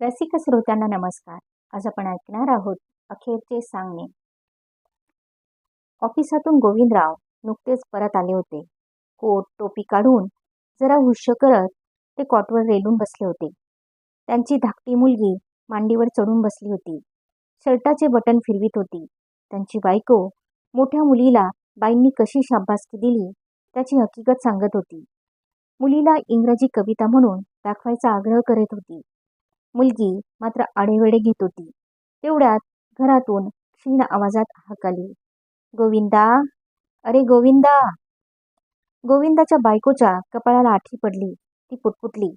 रसिक श्रोत्यांना नमस्कार. आज आपण ऐकणार आहोत अखेरचे सांगणे. ऑफिसातून गोविंदराव नुकतेच परत आले होते. कोट टोपी काढून जरा हुश्य करत ते कॉटवर रेलून बसले होते. त्यांची धाकटी मुलगी मांडीवर चढून बसली होती. शर्टाचे बटन फिरवीत होती. त्यांची बायको मोठ्या मुलीला बाईंनी कशी शाबासकी दिली त्याची हकीकत सांगत होती. मुलीला इंग्रजी कविता म्हणून दाखवायचा आग्रह करत होती. मुलगी मात्र आडेवेडे घेत होती. तेवढ्यात घरातून क्षीण आवाजात हाक आली गोविंदा? अरे गोविंदा! गोविंदाच्या बायकोच्या कपाळाला आठी पडली. ती पुटपुटली.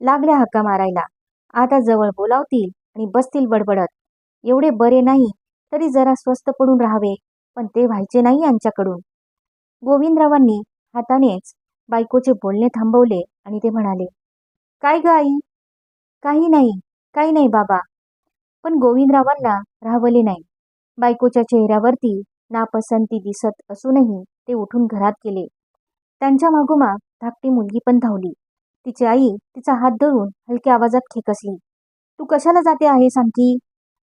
लागल्या हक्का मारायला. आता जवळ बोलावतील आणि बसतील बडबडत. एवढे बरे नाही तरी जरा स्वस्त पडून राहावे पण ते व्हायचे नाही यांच्याकडून. गोविंदरावांनी हातानेच बायकोचे बोलणे थांबवले आणि ते म्हणाले काय ग आई? काही नाही काही नाही बाबा. पण गोविंदरावांना राहवले नाही. बायकोच्या चेहऱ्यावरती नापसंती दिसत असूनही ते उठून घरात गेले. त्यांच्या मागोमाग धाकटी मुलगी पण धावली. तिची आई तिचा हात धरून हलक्या आवाजात खेकसली. तू कशाला जाते आहेस आणखी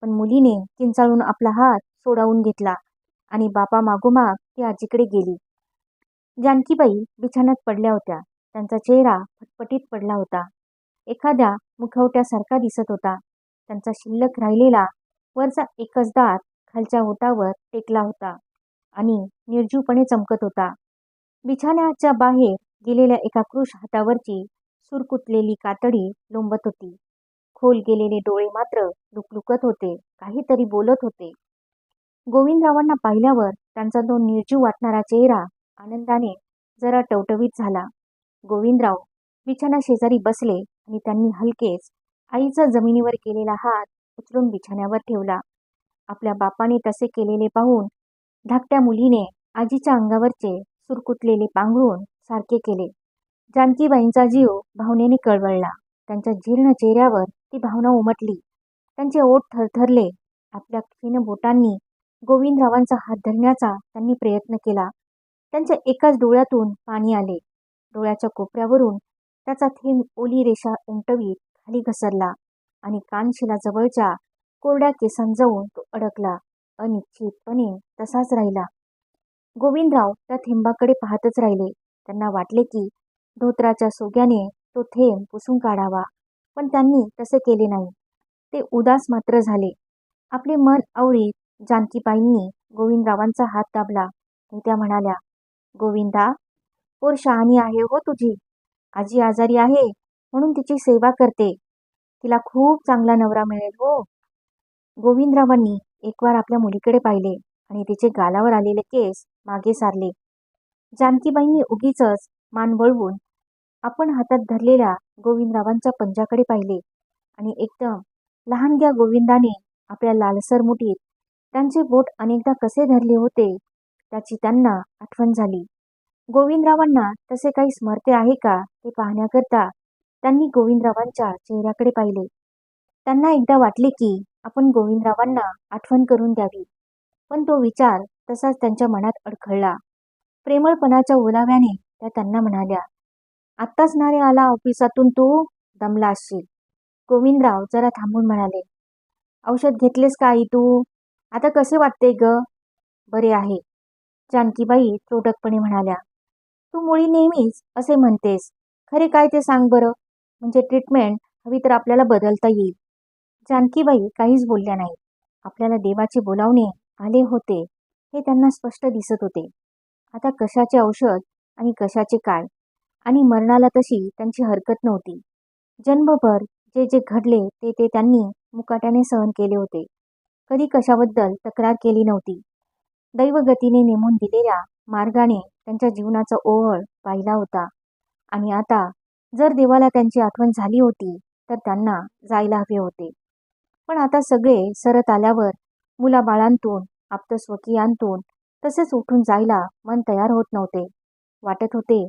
पण मुलीने किंचाळून आपला हात सोडावून घेतला आणि बापा मागोमाग ती आजीकडे गेली. जानकीबाई बिछाण्यात पडल्या होत्या. त्यांचा चेहरा फटफटीत पडला होता. एखाद्या मुखवट्यासारखा दिसत होता. त्यांचा शिल्लक राहिलेला वरचा एकच दात खालच्या ओटावर टेकला होता आणि निर्जीवपणे चमकत होता. बिछाण्याच्या बाहेर गेलेल्या एका कृष हातावरची सुरकुतलेली कातडी लोंबत होती. खोल गेलेले डोळे मात्र लुकलुकत होते काहीतरी बोलत होते. गोविंदरावांना पाहिल्यावर त्यांचा तो निर्जीव वाटणारा चेहरा आनंदाने जरा टवटवीत झाला. गोविंदराव बिछाना शेजारी बसले आणि त्यांनी हलकेच आईचा जमिनीवर केलेला हात उचलून बिछाण्यावर ठेवला. आपल्या बापाने तसे केलेले पाहून धाकट्या मुलीने आजीच्या अंगावरचे सुरकुतलेले पांघरून सारखे केले. जानकीबाईंचा जीव भावनेने कळवळला. त्यांच्या जीर्ण चेहऱ्यावर ती भावना उमटली. त्यांचे ओठ थरथरले. आपल्या क्षीण बोटांनी गोविंदरावांचा हात धरण्याचा त्यांनी प्रयत्न केला. त्यांच्या एकाच डोळ्यातून पाणी आले. डोळ्याच्या कोपऱ्यावरून त्याचा थेंब ओली रेषा उमटवीत खाली घसरला आणि कानशिला जवळच्या कोरड्या केसांजवळून तो अडकला अनिश्चितपणे तसाच राहिला. गोविंदराव त्या थेंबाकडे पाहतच राहिले. त्यांना वाटले की धोत्राच्या सोग्याने तो थेंब पुसून काढावा पण त्यांनी तसे केले नाही. ते उदास मात्र झाले. आपले मन आवळीत जानकीबाईंनी गोविंदरावांचा हात दाबला आणि त्या म्हणाल्या गोविंदा पोर शहाणी आहे हो तुझी. आजी आजारी आहे म्हणून तिची सेवा करते. तिला खूप चांगला नवरा मिळेल हो. गोविंदरावांनी एकवार आपल्या मुलीकडे पाहिले आणि तिचे गालावर आलेले केस मागे सारले. जानकीबाईंनी उगीच मान वळवून आपण हातात धरलेल्या गोविंदरावांच्या पंजाकडे पाहिले आणि एकदम लहानग्या गोविंदाने आपल्या लालसर मुठीत त्यांचे बोट अनेकदा कसे धरले होते त्याची त्यांना आठवण झाली. गोविंदरावांना तसे काही स्मरते आहे का ते पाहण्याकरता त्यांनी गोविंदरावांच्या चेहऱ्याकडे पाहिले. त्यांना एकदा वाटले की आपण गोविंदरावांना आठवण करून द्यावी. पण तो विचार तसाच त्यांच्या मनात अडखळला. प्रेमळपणाच्या ओलाव्याने त्या त्यांना म्हणाल्या आत्ताच नारे आला ऑफिसातून तू? दमला असशील गोविंदराव जरा थांबून म्हणाले औषध घेतलेस का तू? आता कसे वाटते ग? बरे आहे. जानकीबाई त्रोटकपणे म्हणाल्या तू मुळी नेहमीच असे म्हणतेस. खरे काय ते सांग बरं. म्हणजे ट्रीटमेंट हवी तर आपल्याला बदलता येईल. जानकीबाई काहीच बोलल्या नाही आपल्याला देवाचे बोलावणे आले होते. हे त्यांना स्पष्ट दिसत होते. आता कशाचे औषध आणि कशाचे काय? आणि मरणाला तशी त्यांची हरकत नव्हती. जन्मभर जे जे घडले ते ते त्यांनी मुकाट्याने सहन केले होते. कधी कशाबद्दल तक्रार केली नव्हती. दैवगतीने नेमून दिलेल्या मार्गाने त्यांच्या जीवनाचा ओहळ पाहिला होता. आणि आता जर देवाला त्यांची आठवण झाली होती तर त्यांना जायला हवे होते. पण आता सगळे सरत आल्यावर मुलाबाळांतून आप्तस्वकीयांतून तसेच उठून जायला मन तयार होत नव्हते. वाटत होते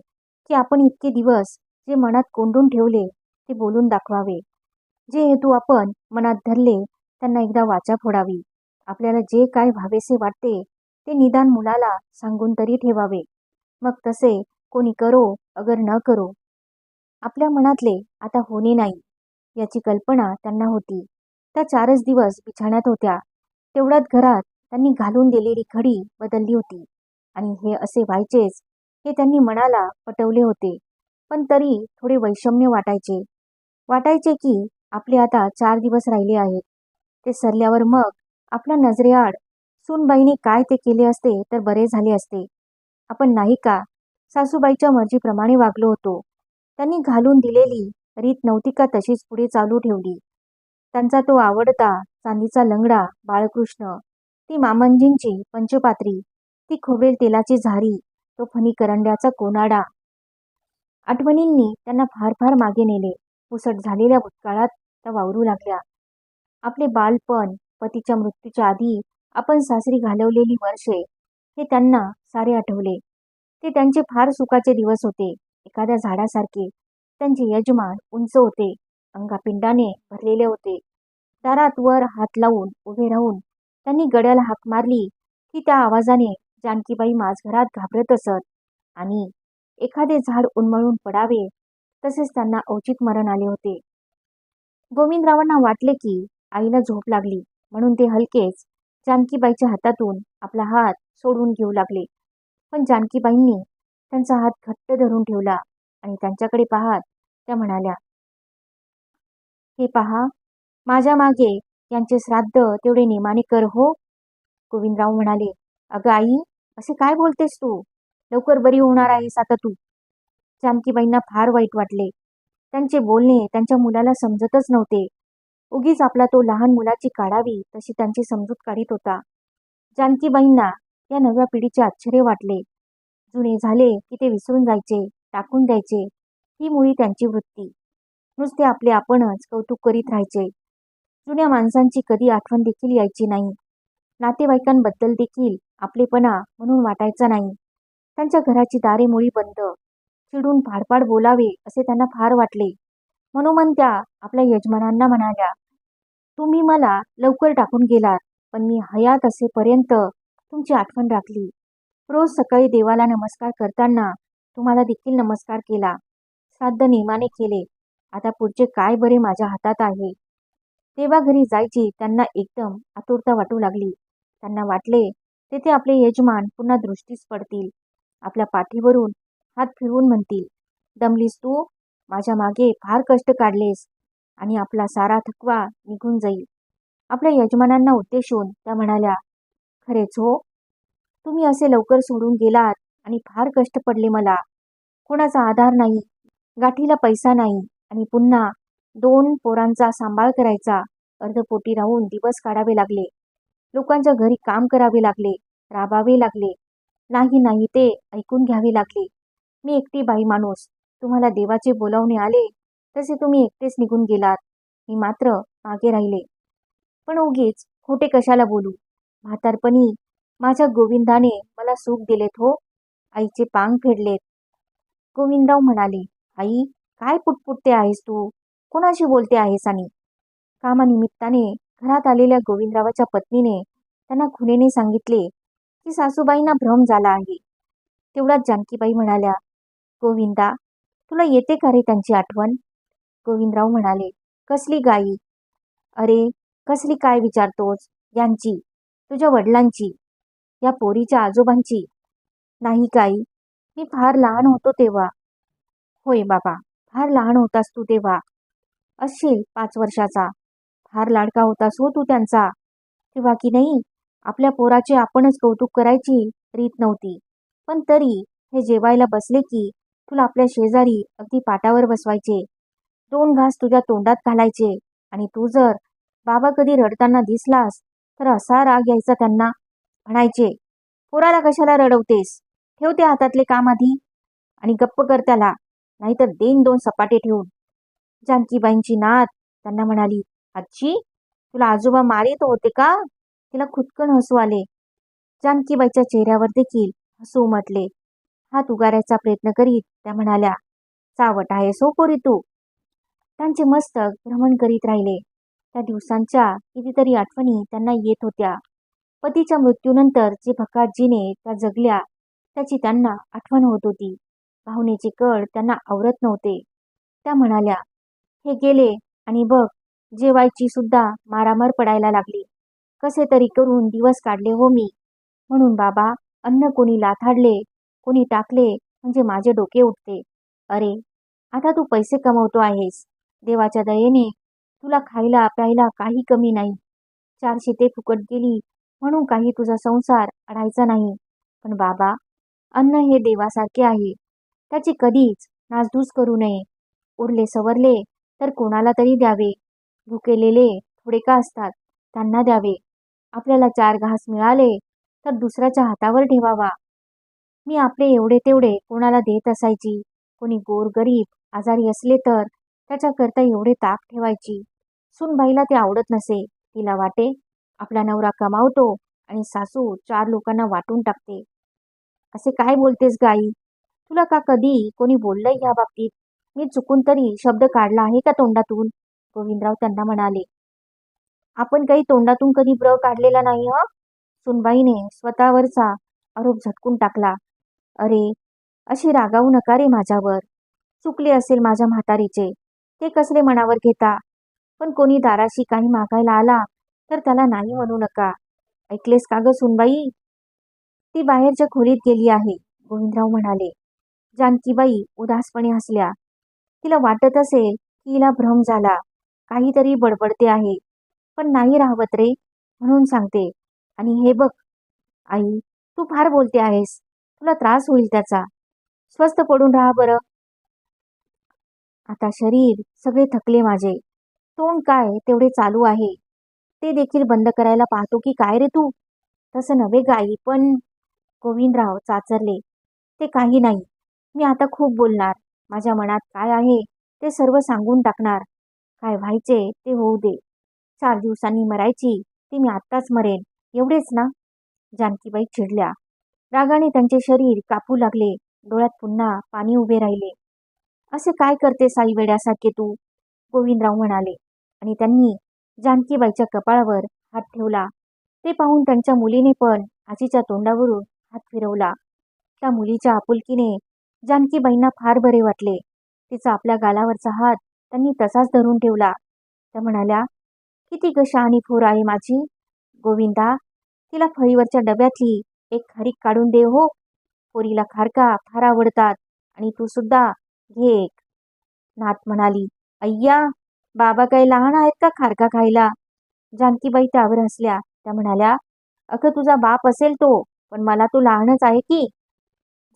की आपण इतके दिवस जे मनात कोंडून ठेवले ते बोलून दाखवावे. जे हेतू आपण मनात धरले त्यांना एकदा वाचा फोडावी. आपल्याला जे काय व्हावेसे वाटते ते निदान मुलाला सांगून तरी ठेवावे. मग तसे कोणी करो अगर न करो. आपल्या मनातले आता होणे नाही याची कल्पना त्यांना होती. त्या चारच दिवस बिछाण्यात होत्या. तेवढ्यात घरात त्यांनी घालून दिलेली घडी बदलली होती. आणि हे असे व्हायचेच हे त्यांनी मनाला पटवले होते. पण तरी थोडे वैषम्य वाटायचे. वाटायचे की आपले आता चार दिवस राहिले आहेत. ते सरल्यावर मग आपल्या नजरेआड सूनबाईने काय ते केले असते तर बरे झाले असते. आपण नाही का? सासूबाईच्या मर्जीप्रमाणे वागलो होतो. त्यांनी घालून दिलेली रीत नव्हती का तशीच पुढे चालू ठेवली. त्यांचा तो आवडता चांदीचा लंगडा बाळकृष्ण ती मामंजींची पंचपात्री ती खोबरेल तेलाची झारी तो फणी करंड्याचा कोनाडा. आठवणींनी त्यांना फार फार मागे नेले. पुसट झालेल्या भूतकाळात त्या वावरू लागल्या. आपले बालपण पतीच्या मृत्यूच्या आधी आपण सासरी घालवलेली वर्षे हे त्यांना सारे आठवले. ते त्यांचे फार सुखाचे दिवस होते. एखाद्या झाडासारखे त्यांचे यजमान उंच होते. अंगापिंडाने भरलेले होते. दारात वर हात लावून उभे राहून त्यांनी गड्याला हाक मारली की त्या आवाजाने जानकीबाई माझघरात घाबरत असत आणि एखादे झाड उन्मळून पडावे तसेच त्यांना औचित मरण आले होते. गोविंदरावांना वाटले की आईला झोप लागली म्हणून ते हलकेच जानकीबाईच्या हातातून आपला हात सोडून घेऊ लागले. पण जानकीबाईंनी त्यांचा हात घट्ट धरून ठेवला आणि त्यांच्याकडे पाहत त्या म्हणाल्या हे पहा माझ्या मागे यांचे श्राद्ध तेवढे नेमाने कर हो. गोविंदराव म्हणाले अगं आई असे काय बोलतेस तू? लवकर बरी होणार आहेस आता तू. जानकीबाईंना फार वाईट वाटले. त्यांचे बोलणे त्यांच्या मुलाला समजतच नव्हते. उगीच आपला तो लहान मुलाची काढावी तशी त्यांची समजूत काढीत होता. जानकीबाईंना या नव्या पिढीचे आश्चर्य वाटले. जुने झाले की ते विसरून जायचे टाकून द्यायचे. ही मुळी त्यांची वृत्ती. नुसते आपले आपणच कौतुक करीत राहायचे. जुन्या माणसांची कधी आठवण देखील यायची नाही. नातेवाईकांबद्दल देखील आपलेपणा म्हणून वाटायचा नाही. त्यांच्या घराची दारे मुळी बंद. चिडून फाडफाड बोलावे असे त्यांना फार वाटले. म्हणून त्या आपल्या यजमानांना म्हणाल्या तुम्ही मला लवकर टाकून गेलात पण मी हयात असेपर्यंत तुमची आठवण राखली. रोज सकाळी देवाला नमस्कार करताना तुम्हाला देखील नमस्कार केला. साध्य नेमाने केले. आता पुढचे काय बरे माझ्या हातात आहे. देवा घरी जायची त्यांना एकदम आतुरता वाटू लागली. त्यांना वाटले तेथे आपले यजमान पुन्हा दृष्टीस पडतील. आपल्या पाठीवरून हात फिरवून म्हणतील दमलीस तू? माझ्या मागे फार कष्ट काढलेस आणि आपला सारा थकवा निघून जाईल. आपल्या यजमानांना उद्देशून त्या म्हणाल्या खरेच हो. तुम्ही असे लवकर सोडून गेलात आणि फार कष्ट पडले मला. कोणाचा आधार नाही गाठीला पैसा नाही आणि पुन्हा दोन पोरांचा सांभाळ करायचा. अर्धपोटी राहून दिवस काढावे लागले. लोकांच्या घरी काम करावे लागले राबावे लागले. नाही नाही ते ऐकून घ्यावे लागले. मी एकटी बाई माणूस. तुम्हाला देवाचे बोलावणे आले तसे तुम्ही एकटेच निघून गेलात. मी मात्र मागे राहिले. पण उगीच खोटे कशाला बोलू? म्हातारपणी माझ्या गोविंदाने मला सुख दिलेत हो. आईचे पांग फेडलेत. गोविंदराव म्हणाले आई काय पुटपुटते आहेस तू? कोणाशी बोलते आहेस आणि? कामानिमित्ताने घरात आलेल्या गोविंदरावाच्या पत्नीने त्यांना खुनेने सांगितले की सासूबाईंना भ्रम झाला आहे. तेवढ्यात जानकीबाई म्हणाल्या गोविंदा तुला येते का रे त्यांची आठवण? गोविंदराव म्हणाले कसली गाई? अरे कसली काय विचारतोस? यांची तुझ्या वडिलांची या पोरीच्या आजोबांची? नाही गाई मी फार लहान होतो तेव्हा. होय बाबा फार लहान होतास तू तेव्हा. असशील पाच वर्षाचा. फार लाडका होतास हो तू त्यांचा. तेव्हा की नाही आपल्या पोराचे आपणच कौतुक करायची रीत नव्हती. पण तरी हे जेवायला बसले की तुला आपल्या शेजारी अगदी पाटावर बसवायचे. दोन घास तुझ्या तोंडात घालायचे. आणि तू जर बाबा कधी रडताना दिसलास तर असा राग यायचा त्यांना. म्हणायचे पोराला कशाला रडवतेस? ठेवते हातातले काम आधी. आणि गप्प कर त्याला नाहीतर देन दोन सपाटे ठेवून. जानकीबाईंची नात त्यांना म्हणाली आजी तुला आजोबा मारित होते का? तिला खुदकन हसू आले. जानकीबाईच्या चेहऱ्यावर देखील हसू उमटले. हात उगारायचा प्रयत्न करीत त्या म्हणाल्या चावट आहे सो हो पोरी तू. त्यांचे मस्तक भ्रमण करीत राहिले. त्या दिवसांच्या कितीतरी आठवणी त्यांना येत होत्या. पतीच्या मृत्यूनंतर जे भकाजीने त्या जगल्या त्याची त्यांना आठवण होत होती. भावनेचे कळ त्यांना आवरत नव्हते. त्या म्हणाल्या हे गेले आणि बघ जेवायची सुद्धा मारामार पडायला लागली. कसे तरी करून दिवस काढले हो मी. म्हणून बाबा अन्न कोणी लाथाडले कोणी टाकले म्हणजे माझे डोके उठते. अरे आता तू पैसे कमवतो आहेस. देवाच्या दयेने तुला खायला प्यायला काही कमी नाही. चार शिते फुकट गेली म्हणून काही तुझा संसार अडायचा नाही. पण बाबा अन्न हे देवासारखे आहे. त्याची कधीच नासधूस करू नये. उरले सवरले तर कोणाला तरी द्यावे. भुकेलेले थोडे का असतात त्यांना द्यावे. आपल्याला चार घास मिळाले तर दुसऱ्याच्या हातावर ठेवावा. मी आपले एवढे तेवढे कोणाला देत असायची? कोणी गोरगरीब आजारी असले तर त्याच्याकरता एवढे ताक ठेवायची? सुनबाईला ते आवडत नसे. तिला वाटे. आपला नवरा कमावतो आणि सासू चार लोकांना वाटून टाकते. असे काय बोलतेस गाई? तुला का कधी कोणी बोललंय या बाबतीत? मी चुकून तरी शब्द काढला आहे का तोंडातून? गोविंदराव त्यांना म्हणाले. आपण काही तोंडातून कधी ब्र काढलेला नाही ह? सुनबाईने स्वतःवरचा आरोप झटकून टाकला. अरे अशी रागावू नका रे माझ्यावर. चुकले असेल माझ्या म्हातारीचे. ते कसले मनावर घेता? पण कोणी दाराशी काही मागायला आला तर त्याला नाही म्हणू नका. ऐकलेस का ग सुनबाई? ती बाहेरच्या खोलीत गेली आहे गोविंदराव म्हणाले. जानकीबाई उदासपणे हसल्या. तिला वाटत असेल की हिला भ्रम झाला. काहीतरी बडबडते आहे. पण नाही राहवत रे म्हणून सांगते. आणि हे बघ आई तू फार बोलते आहेस. तुला त्रास होईल त्याचा. स्वस्त पडून राहा बरं. आता शरीर सगळे थकले माझे. तोंड काय तेवढे चालू आहे. ते देखील बंद करायला पाहतो की काय रे तू? तसं नव्हे गाई पण गोविंदराव चाचरले. ते काही नाही. मी आता खूप बोलणार. माझ्या मनात काय आहे ते सर्व सांगून टाकणार. काय व्हायचे ते होऊ दे. चार दिवसांनी मरायची ती मी आत्ताच मरेन. एवढेच ना? जानकीबाई चिडल्या. रागाने त्यांचे शरीर कापू लागले. डोळ्यात पुन्हा पाणी उभे राहिले. असे काय करते साई वेड्यासारखे तू? गोविंदराव म्हणाले. आणि त्यांनी जानकीबाईच्या कपाळावर हात ठेवला. ते पाहून त्यांच्या मुलीने पण आजीच्या तोंडावरून हात फिरवला. त्या मुलीच्या आपुलकीने जानकीबाईंना फार बरे वाटले. तिचा आपल्या गालावरचा हात त्यांनी तसाच धरून ठेवला. त्या म्हणाल्या किती कशा आणि फोर आहे माझी. गोविंदा तिला फळीवरच्या डब्यातली एक खारीक काढून दे हो. पोरीला खारका फार आवडतात आणि तू सुद्धा घे एक. नात म्हणाली अय्या बाबा काही लहान आहेत का खारका खायला? जानकीबाई त्यावर हसल्या. त्या म्हणाल्या अगं तुझा बाप असेल तो पण मला तो लहानच आहे की.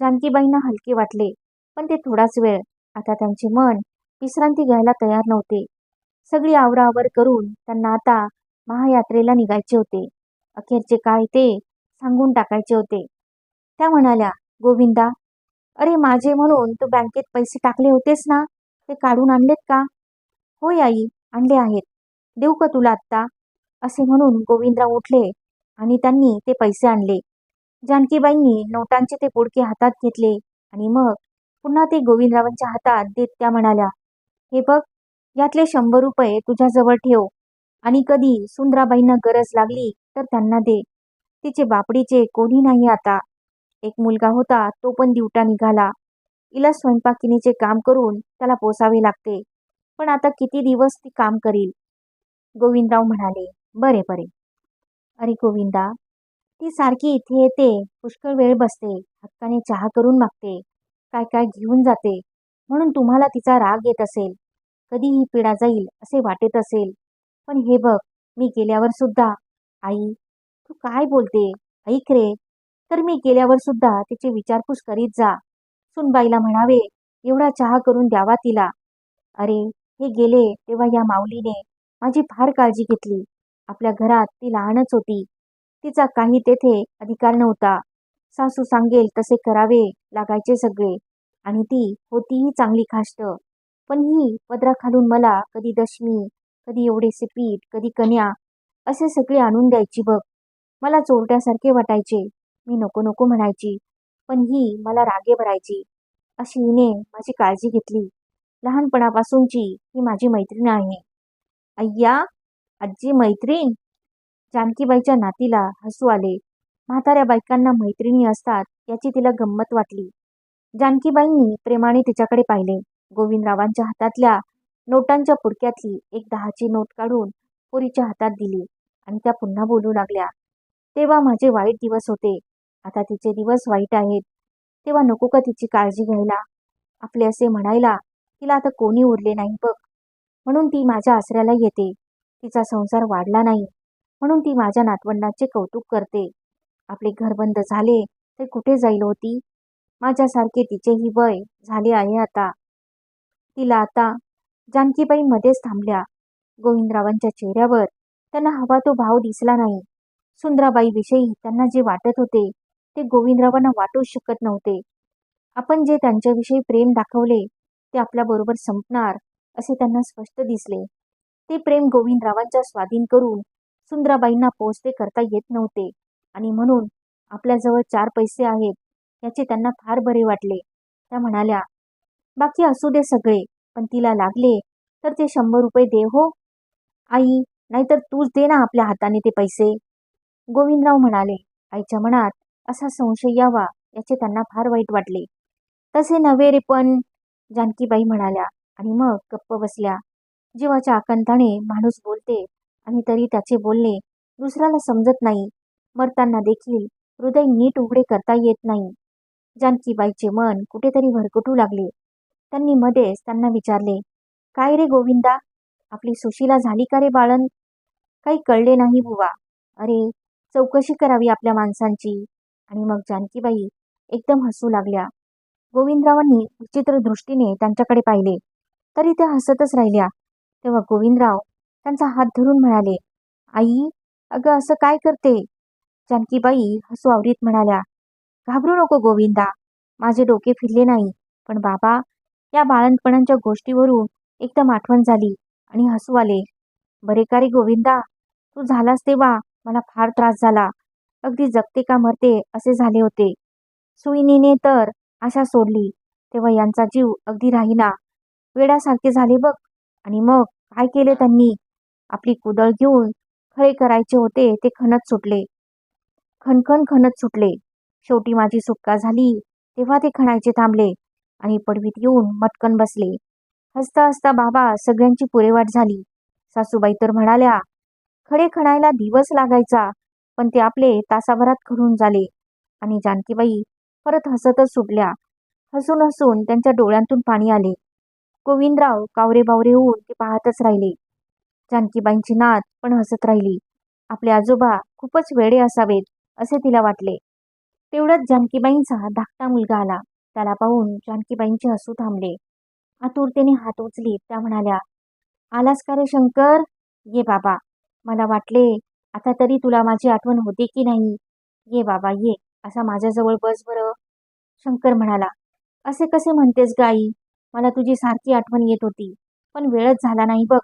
जानकीबाईंना हलके वाटले पण ते थोडाच वेळ. आता त्यांचे मन विश्रांती घ्यायला तयार नव्हते. सगळी आवराआवर करून त्यांना आता महायात्रेला निघायचे होते. अखेरचे काय ते? सांगून टाकायचे होते. त्या म्हणाल्या गोविंदा अरे माझे म्हणून तू बँकेत पैसे टाकले होतेस ना? ते काढून आणलेत का? होय आई आणले आहेत. देऊ का तुला आत्ता? असे म्हणून गोविंदराव उठले आणि त्यांनी ते पैसे आणले. जानकीबाईंनी नोटांचे ते पुडके हातात घेतले आणि मग पुन्हा ते गोविंदरावांच्या हातात देत त्या म्हणाल्या हे बघ यातले शंभर रुपये तुझ्याजवळ ठेव आणि कधी सुंदराबाईंना गरज लागली तर त्यांना दे. तिचे बापडीचे कोणी नाही आता. एक मुलगा होता तो पण दिवटा निघाला. तिला स्वयंपाकिनीचे काम करून त्याला पोसावे लागते. पण आता किती दिवस ती काम करील? गोविंदराव म्हणाले बरे बरे. अरे गोविंदा ती सारखी इथे येते पुष्कळ वेळ बसते हक्काने चहा करून मागते काय काय घेऊन जाते. म्हणून तुम्हाला तिचा राग येत असेल. कधी ही पिढा जाईल असे वाटत असेल. पण हे बघ मी गेल्यावर सुद्धा आई तू काय बोलते? ऐक रे. तर मी गेल्यावर सुद्धा तिची विचारपूस करीत जा. सुनबाईला म्हणावे एवढा चहा करून द्यावा तिला. अरे हे गेले तेव्हा या माऊलीने माझी फार काळजी घेतली. आपल्या घरात ती लहानच होती. तिचा काही तेथे अधिकार नव्हता. सासू सांगेल तसे करावे लागायचे सगळे. आणि ती होतीही चांगली खाष्ट. पण ही पदरा खालून मला कधी दशमी कधी एवढेसे पीठ कधी कन्या असे सगळे आणून द्यायची बघ. मला चोरट्यासारखे वाटायचे. मी नको नको म्हणायची. पण ही मला रागे भरायची. अशी हिने माझी काळजी घेतली. लहानपणापासूनची ही माझी मैत्रीण आहे. अय्या आजी मैत्रीण? जानकीबाईच्या नातीला हसू आले. म्हाताऱ्या बायकांना मैत्रिणी असतात याची तिला गंमत वाटली. जानकीबाईंनी प्रेमाने तिच्याकडे पाहिले. गोविंदरावांच्या हातातल्या नोटांच्या पुडक्यातली एक दहाची नोट काढून पोरीच्या हातात दिली आणि त्या पुन्हा बोलू लागल्या. तेव्हा माझे वाईट दिवस होते. आता तिचे दिवस वाईट आहेत. तेव्हा नको का तिची काळजी घ्यायला? आपले असे म्हणायला तिला आता कोणी उरले नाही बघ. म्हणून ती माझ्या आसऱ्याला येते. तिचा संसार वाढला नाही. म्हणून ती माझ्या नातवंडाचे कौतुक करते. आपले घर बंद झाले तर कुठे जाईल होती माझ्यासारखे तिचेही वय झाले आहे आता. तिला आता जानकीबाई मध्येच थांबल्या. गोविंदरावांच्या चेहऱ्यावर त्यांना हवा तो भाव दिसला नाही. सुंदराबाईविषयी त्यांना जे वाटत होते ते गोविंदरावांना वाटूच शकत नव्हते. आपण जे त्यांच्याविषयी प्रेम दाखवले ते आपल्याबरोबर संपणार असे त्यांना स्पष्ट दिसले. ते प्रेम गोविंदरावांच्या स्वाधीन करून सुंदराबाईंना पोचते करता येत नव्हते आणि म्हणून आपल्याजवळ चार पैसे आहेत याचे त्यांना फार बरे वाटले. त्या म्हणाल्या बाकी असू दे सगळे पण तिला लागले तर ते शंभर रुपये दे हो. आई नाहीतर तूच दे ना आपल्या हाताने ते पैसे. गोविंदराव म्हणाले आईच्या मनात असा संशय यावा याचे त्यांना फार वाईट वाटले. तसे नव्हे रे पण जानकीबाई म्हणाल्या आणि मग गप्प बसल्या. जीवाच्या आकांताने माणूस बोलते आणि तरी त्याचे बोलणे दुसऱ्याला समजत नाही. मरताना देखील हृदय नीट उघडे करता येत नाही. जानकीबाईचे मन कुठेतरी भरकटू लागले. त्यांनी मध्येच त्यांना विचारले काय रे गोविंदा आपली सुशीला झाली का रे बाळन? काही कळले नाही बुवा. अरे चौकशी करावी आपल्या माणसांची. आणि मग जानकीबाई एकदम हसू लागल्या. गोविंदरावांनी विचित्र दृष्टीने त्यांच्याकडे पाहिले. तरी त्या हसतच राहिल्या. तेव्हा गोविंदराव त्यांचा हात धरून म्हणाले आई अगं असं काय करते? जानकीबाई हसू आवरीत म्हणाल्या घाबरू नको गोविंदा. माझे डोके फिरले नाही. पण बाबा या बाळंतपणांच्या गोष्टीवरून एकदम आठवण झाली आणि हसू आले. बरे का रे गोविंदा? तू झालास तेव्हा मला फार त्रास झाला. अगदी जगते का मरते असे झाले होते. सुईनीने तर आशा सोडली तेव्हा यांचा जीव अगदी राहीना. वेड्यासारखे झाले बघ. आणि मग काय केले त्यांनी? आपली कुदळ घेऊन खरे करायचे होते ते खणत सुटले. खणखण खणत सुटले. शेवटी माझी सुटका झाली तेव्हा ते खणायचे थांबले आणि पडवीत येऊन मटकन बसले. हसता हसता बाबा सगळ्यांची पुरेवाट झाली. सासूबाई तर म्हणाल्या खडे खणायला दिवस लागायचा पण ते आपले तासाभरात खडून झाले. आणि जानकीबाई परत हसतच सुटल्या. हसून हसून त्यांच्या डोळ्यांतून पाणी आले. गोविंदराव कावरे बावरे होऊन ते पाहतच राहिले. जानकीबाईंची नात पण हसत राहिली. आपले आजोबा खूपच वेडे असावेत असे तिला वाटले. तेवढ्यात जानकीबाईंचा धाकटा मुलगा आला. त्याला पाहून जानकीबाईंचे हसू थांबले. आतुरतेने हात उचली त्या म्हणाल्या आलास का रे शंकर? ये बाबा. मला वाटले आता तरी तुला माझी आठवण होते की नाही? ये बाबा ये. असा माझ्याजवळ बस बरं. शंकर म्हणाला असे कसे म्हणतेस गाई मला तुझी सारखी आठवण येत होती पण वेळच झाला नाही बघ.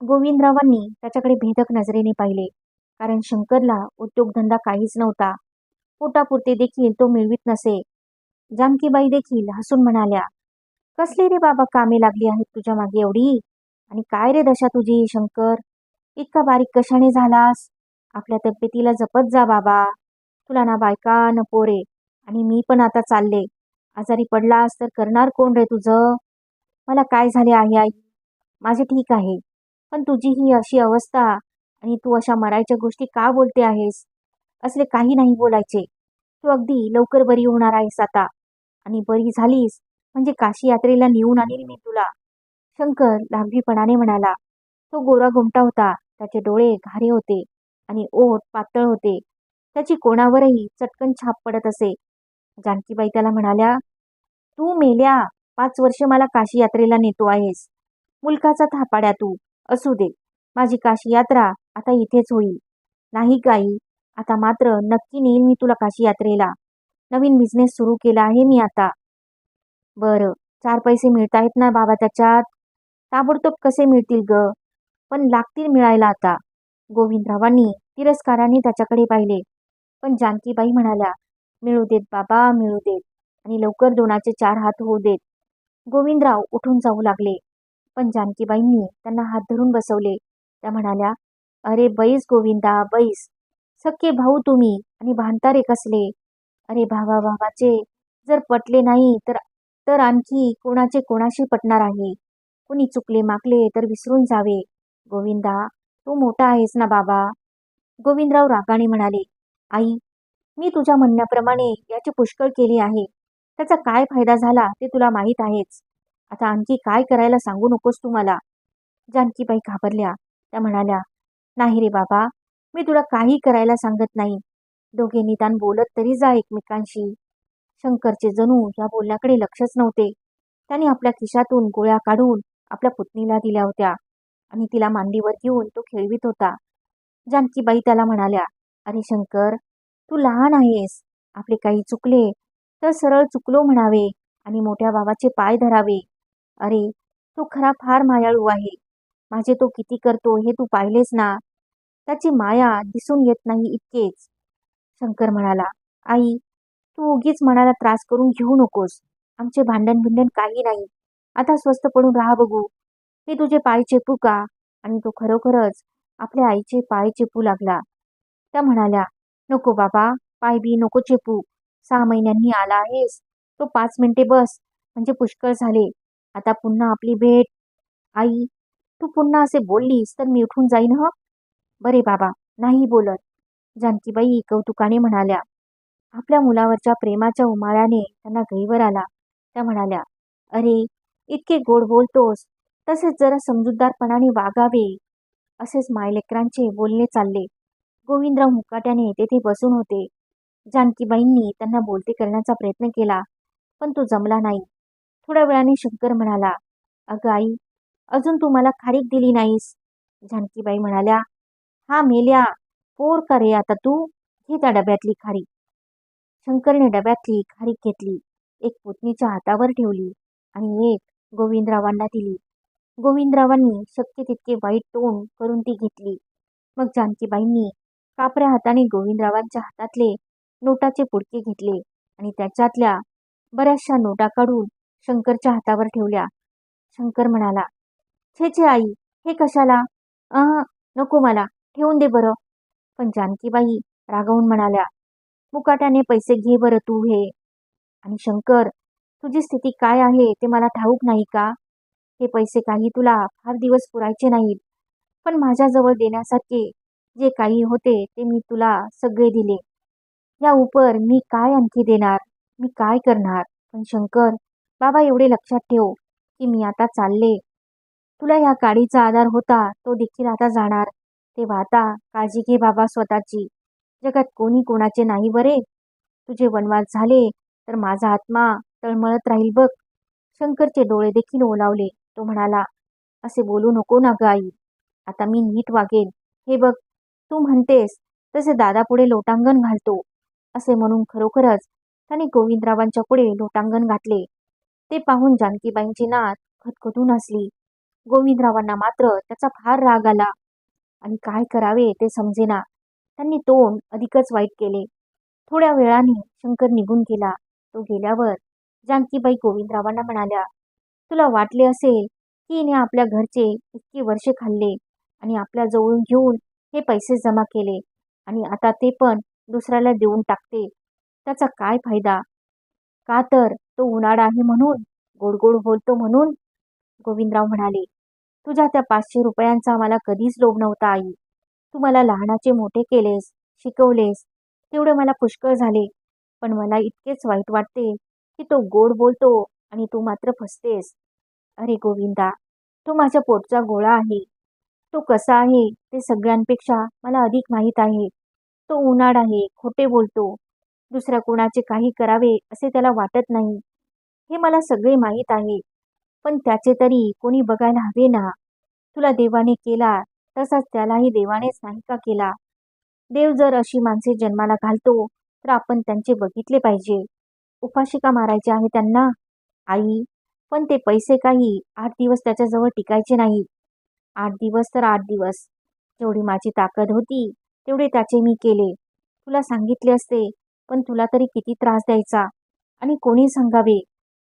गोविंदरावांनी त्याच्याकडे भेदक नजरेने पाहिले कारण शंकरला उद्योगधंदा काहीच नव्हता. पोटापुरते देखील तो मिळवीत नसे. जानकीबाई देखील हसून म्हणाल्या कसली रे बाबा कामे लागली आहेत तुझ्या मागे एवढी? आणि काय रे दशा तुझी शंकर? इतका बारीक कशाने झालास? आपल्या तब्येतीला जपत जा बाबा. तुला ना बायका न पोरे. आणि मी पण आता चालले. आजारी पडलास तर करणार कोण रे तुझं? मला काय झाले आहे आई? माझे ठीक आहे. पण तुझी ही अशी अवस्था आणि तू अशा मरायच्या गोष्टी का बोलते आहेस? असले काही नाही बोलायचे. तू अगदी लवकर बरी होणार आहेस आता. आणि बरी झालीस म्हणजे काशी यात्रेला नेऊन आणील मी तुला. शंकर लांबीपणाने म्हणाला. तो गोरा घुमटा होता. त्याचे डोळे घारे होते आणि ओठ पातळ होते. त्याची कोणावरही चटकन छाप पडत असे. जानकीबाई त्याला म्हणाल्या तू मेल्या पाच वर्ष मला काशी यात्रेला नेतो आहेस. मुलकाचा थापाड्या तू असू दे. माझी काशी यात्रा आता इथेच होईल. नाही गाई आता मात्र नक्की नेईल मी तुला काशी यात्रेला. नवीन बिझनेस सुरू केला आहे मी आता. बरं चार पैसे मिळतायत ना बाबा त्याच्यात? ताबडतोब कसे मिळतील ग? पण लागतील मिळायला आता. गोविंदरावांनी तिरस्काराने त्याच्याकडे पाहिले. पण जानकीबाई म्हणाल्या मिळू देत बाबा मिळू देत. आणि लवकर दोनाचे चार हात होऊ देत. गोविंदराव उठून जाऊ लागले. पण जानकीबाईंनी त्यांना हात धरून बसवले. त्या म्हणाल्या अरे बैस गोविंदा बैस. सख्खे भाऊ तुम्ही आणि भांतारे कसले? अरे भावा भावाचे जर पटले नाही तर तर आणखी कोणाचे कोणाशी पटणार आहे? कोणी चुकले माकले तर विसरून जावे. गोविंदा तू मोठा आहेस ना बाबा. गोविंदराव रागाने म्हणाले आई मी तुझ्या म्हणण्याप्रमाणे याची पुष्कळ केली आहे. त्याचा काय फायदा झाला ते तुला माहीत आहेच. आता आणखी काय करायला सांगू नकोस तू मला. जानकीबाई घाबरल्या. त्या म्हणाल्या नाही रे बाबा मी तुला काही करायला सांगत नाही. दोघे निदान बोलत तरी जा एकमेकांशी. शंकरचे जणू या बोलण्याकडे लक्षच नव्हते. त्याने आपल्या खिशातून गोळ्या काढून आपल्या पुतणीला दिल्या होत्या. आणि तिला मांडीवर घेऊन तो खेळवीत होता. जानकीबाई त्याला म्हणाल्या अरे शंकर तू लहान आहेस. आपले काही चुकले तर सरळ चुकलो म्हणावे आणि मोठ्या बाबाचे पाय धरावे. अरे तो खरा फार मायाळू आहे. माझे तो किती करतो हे तू पाहिलेस ना? त्याची माया दिसून येत नाही इतकेच. शंकर म्हणाला आई तू उगीच मनाला त्रास करून घेऊ नकोस. आमचे भांडण भिंडण काही नाही. आता स्वस्थ पडून राहा बघू. मी तुझे पाय चेपू का? आणि तो खरोखरच आपल्या आईचे पाय चेपू लागला. त्या म्हणाल्या नको बाबा पाय बी नको चेपू. सहा महिन्यांनी आला आहेस. तो पाच मिनिटे बस. म्हणजे पुष्कळ झाले. आता पुन्हा आपली भेट. आई तू पुन्हा असे बोललीस तर मी उठून जाईन ह? बरे बाबा नाही बोलत. जानकीबाई कौतुकाने म्हणाल्या. आपल्या मुलावरच्या प्रेमाच्या उमाळ्याने त्यांना गैवर आला. त्या म्हणाल्या अरे इतके गोड बोलतोस. तसेच जरा समजूतदारपणाने वागावे असेच मायलेकरांचे बोलणे चालले. गोविंदराव मुकाट्याने तेथे बसून होते. जानकीबाईंनी त्यांना बोलते करण्याचा प्रयत्न केला पण तो जमला नाही. थोड्या वेळाने शंकर म्हणाला अगं आई अजून तू मला खारीक दिली नाहीस. जानकीबाई म्हणाल्या हा मेल्या पोर का रे आता तू? घे त्या डब्यातली खारी शंकरने डब्यातली खारीक घेतली एक पुतणीच्या हातावर ठेवली आणि एक गोविंदरावांना दिली. गोविंदरावांनी शक्य तितके वाईट तोंड करून ती घेतली. मग जानकीबाईंनी कापऱ्या हाताने गोविंदरावांच्या हातातले नोटाचे पुडके घेतले आणि त्याच्यातल्या बऱ्याचशा नोटा काढून शंकरच्या हातावर ठेवल्या. शंकर म्हणाला छे छे आई हे कशाला? अह नको मला ठेवून दे बरं. पण जानकीबाई रागावून म्हणाल्या मुकाट्याने पैसे घे बरं तू हे. आणि शंकर तुझी स्थिती काय आहे ते मला ठाऊक नाही का? हे पैसे काही तुला फार दिवस पुरायचे नाहीत. पण माझ्याजवळ देण्यासारखे जे काही होते ते मी तुला सगळे दिले. या उपर मी काय आणखी देणार? मी काय करणार? पण शंकर बाबा एवढे लक्षात ठेव की मी आता चालले. तुला या गाडीचा आधार होता तो देखील आता जाणार. तेव्हा आता काळजी घे बाबा स्वतःची. जगात कोणी कोणाचे नाही बरे. तुझे वनवास झाले तर माझा आत्मा तळमळत राहील बघ. शंकरचे डोळे देखील ओलावले. तो म्हणाला असे बोलू नको ना ग आई. आता मी नीट वागेन. हे बघ तू म्हणतेस तसे दादा पुढे लोटांगण घालतो. असे म्हणून खरोखरच त्याने गोविंदरावांच्या पुढे लोटांगण घातले. ते पाहून जानकीबाईंची नात खतखतून असली गोविंदरावांना मात्र त्याचा फार राग आला. आणि काय करावे ते समजेना. त्यांनी तोंड अधिकच वाईट केले. थोड्या वेळाने शंकर निघून गेला. तो गेल्यावर जानकीबाई गोविंदरावांना म्हणाल्या तुला वाटले असेल की हिने आपल्या घरचे इतकी वर्षे खाल्ले आणि आपल्या जवळून घेऊन हे पैसे जमा केले आणि आता ते पण दुसऱ्याला देऊन टाकते त्याचा काय फायदा? का तर तो उन्हाळा आहे म्हणून गोड गोड बोलतो म्हणून? गोविंदराव म्हणाले तुझ्या त्या पाचशे रुपयांचा मला कधीच लोभ नव्हता आई. तू मला लहानाचे मोठे केलेस शिकवलेस तेवढे मला पुष्कळ झाले पण मला इतकेच वाईट वाटते की तो गोड बोलतो आणि तू मात्र फसतेस. अरे गोविंदा तो माझ्या पोटचा गोळा आहे. तो कसा आहे ते सगळ्यांपेक्षा मला अधिक माहीत आहे. तो उन्हाळ आहे खोटे बोलतो. दुसऱ्या कोणाचे काही करावे असे त्याला वाटत नाही. हे मला सगळे माहीत आहे. पण त्याचे तरी कोणी बघायला हवे ना? तुला देवाने केला तसाच त्यालाही देवानेच नाही का केला? देव जर अशी माणसे जन्माला घालतो तर आपण त्यांचे बघितले पाहिजे. उपाशिका मारायची मारायचे आहे त्यांना? आई पण ते पैसे काही आठ दिवस त्याच्याजवळ टिकायचे नाही. आठ दिवस तर आठ दिवस. जेवढी माझी ताकद होती तेवढे त्याचे मी केले. तुला सांगितले असते पण तुला तरी किती त्रास द्यायचा? आणि कोणी सांगावे?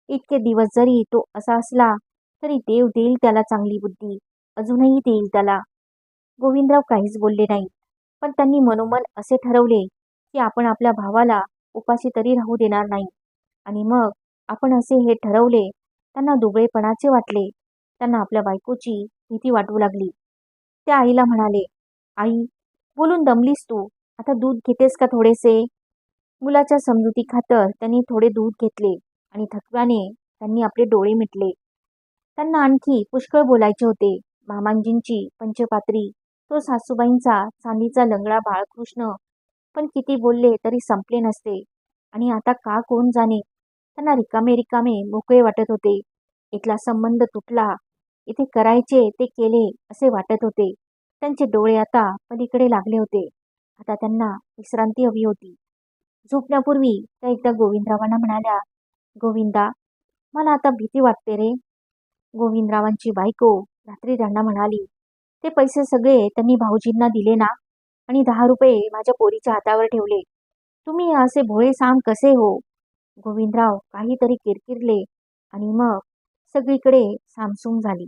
इतके दिवस जरी तो असा असला तरी देव देईल त्याला चांगली बुद्धी. अजूनही देईल त्याला. गोविंदराव काहीच बोलले नाही. पण त्यांनी मनोमन असे ठरवले की आपण आपल्या भावाला उपाशी तरी राहू देणार नाही. आणि मग आपण असे हे ठरवले त्यांना दुबळेपणाचे वाटले. त्यांना आपल्या बायकोची भीती वाटू लागली. त्या आईला म्हणाले आई बोलून दमलीस तू? आता दूध घेतेस का थोडेसे? मुलाच्या समजुती खातर त्यांनी थोडे दूध घेतले आणि थकव्याने त्यांनी आपले डोळे मिटले. त्यांना आणखी पुष्कळ बोलायचे होते. मामांजींची पंचपात्री तो सासूबाईंचा चांदीचा लंगडा बाळकृष्ण पण किती बोलले तरी संपले नसते. आणि आता का कोण जाणे? त्यांना रिकामे रिकामे मोकळे वाटत होते. इथला संबंध तुटला. इथे करायचे ते केले असे वाटत होते. त्यांचे डोळे आता पलीकडे लागले होते. आता त्यांना विश्रांती हवी होती. झोपण्यापूर्वी त्या एकदा गोविंदरावांना म्हणाल्या गोविंदा मला आता भीती वाटते रे. गोविंदरावांची बायको रात्री त्यांना म्हणाली ते पैसे सगळे त्यांनी भाऊजींना दिले ना? आणि दहा रुपये माझ्या पोरीच्या हातावर ठेवले. तुम्ही असे भोळे साम कसे हो? गोविंदराव काहीतरी किरकिरले आणि मग सगळीकडे सामसूम झाली.